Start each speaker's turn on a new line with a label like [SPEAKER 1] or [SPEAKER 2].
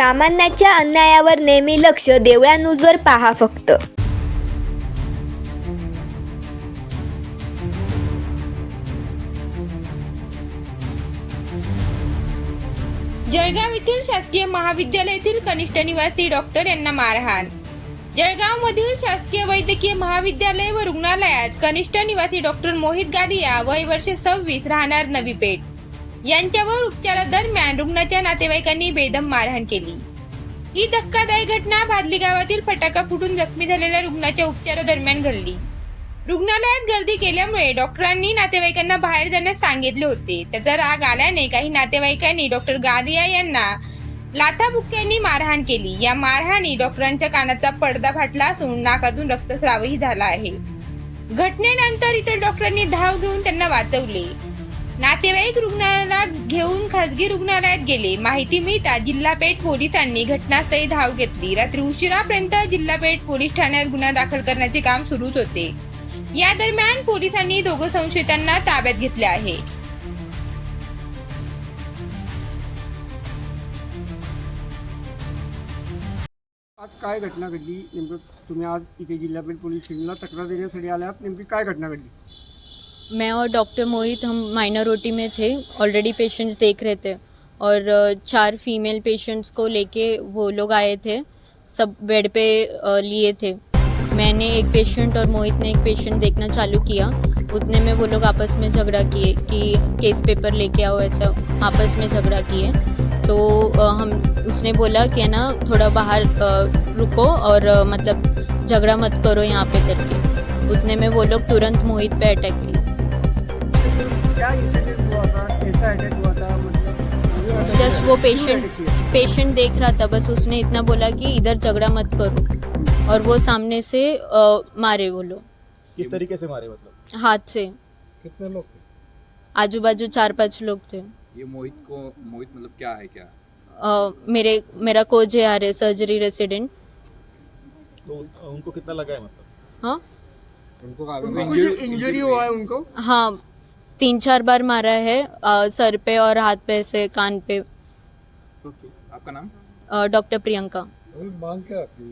[SPEAKER 1] सामान्याच्या अन्यायावर नेहमी लक्ष देवळा न्यूजवर पहा फक्त.
[SPEAKER 2] जळगाव येथील शासकीय महाविद्यालयातील कनिष्ठ निवासी डॉक्टर यांना मारहाण. जळगावमधील शासकीय वैद्यकीय महाविद्यालय व रुग्णालयात कनिष्ठ निवासी डॉक्टर मोहित गादिया वय वर्ष सव्वीस राहणार नवी पेठ. यांच्यावर उपचारादरम्यान रुग्णाच्या नातेवाईकांनी बेदम मारहाण केली. ही धक्कादायक घटना भादली गावातील फटाका फुटून जखमी झालेल्या रुग्णाच्या उपचारादरम्यान घडली. रुग्णालयात गर्दी केल्यामुळे डॉक्टरांनी नातेवाईकांना बाहेर जाण्यास सांगितले होते. त्याचा राग आल्याने काही नातेवाईकांनी डॉक्टर गादिया यांना लाथाबुक्क्यांनी मारहाण केली. या मारहाणी डॉक्टरांच्या कानाचा पडदा फाटला असून नाकातून रक्तस्रावही झाला आहे. घटनेनंतर इतर डॉक्टरांनी धाव घेऊन त्यांना वाचवले. नातेवाईक रुग्णाला घेऊन खासगी रुग्णालयात गेले. माहिती मिळता जिल्हापेठ पोलिसांनी घटनास्थळी धाव घेतली. रात्री उशिरापर्यंत जिल्हापेठ पोलीस ठाण्यात गुन्हा दाखल करण्याचे काम सुरूच होते. या दरम्यान पोलिसांनी दोघं संशयितांना ताब्यात घेतले आहे.
[SPEAKER 3] आज काय घटना घडली? नेमकं तुम्ही आज इथे जिल्हापेठ पोलीस स्टेशनला तक्रार देण्यासाठी आल्यात नेमकी काय घटना घडली?
[SPEAKER 4] मैं और डॉक्टर मोहित हम माइनर ओटी में थे ऑलरेडी पेशेंट्स देख रहे थे और चार फीमेल पेशेंट्स को लेके वो लोग आए थे, सब बेड पे लिए थे। मैंने एक पेशेंट और मोहित ने एक पेशेंट देखना चालू किया। उतने में वो लोग आपस में झगड़ा किए कि केस पेपर लेके आओ ऐसा, आपस में झगड़ा किए। तो हम, उसने बोला कि ना, थोड़ा बाहर रुको और मतलब झगड़ा मत करो यहाँ पे करके। उतने में वो लोग तुरंत मोहित पे अटैक किए। जस्ट वो पेशेंट पेशेंट देख रहा था बस उसने इतना बोला कि इधर झगड़ा मत करो। और वो सामने से अ, मारे वो लोग।
[SPEAKER 5] किस तरीके से मारे मतलब?
[SPEAKER 4] हाथ से।
[SPEAKER 5] कितने लोग थे?
[SPEAKER 4] आजू बाजू चार पाँच लोग थे।
[SPEAKER 6] ये मोहित को मोहित मतलब क्या है क्या?
[SPEAKER 4] अ, मेरे मेरा कोच है आ रहे सर्जरी रेसिडेंट
[SPEAKER 5] तो उनको कितना लगा है मतलब?
[SPEAKER 4] हाँ?
[SPEAKER 6] उनको
[SPEAKER 3] उनको इंजरी हुआ है उनको?
[SPEAKER 4] हाँ तीन चार बार मारा है अ, सर पे और हाथ पे से कान पे।
[SPEAKER 6] आपका नाम?
[SPEAKER 4] डॉक्टर प्रियंका।
[SPEAKER 5] मांग क्या आपकी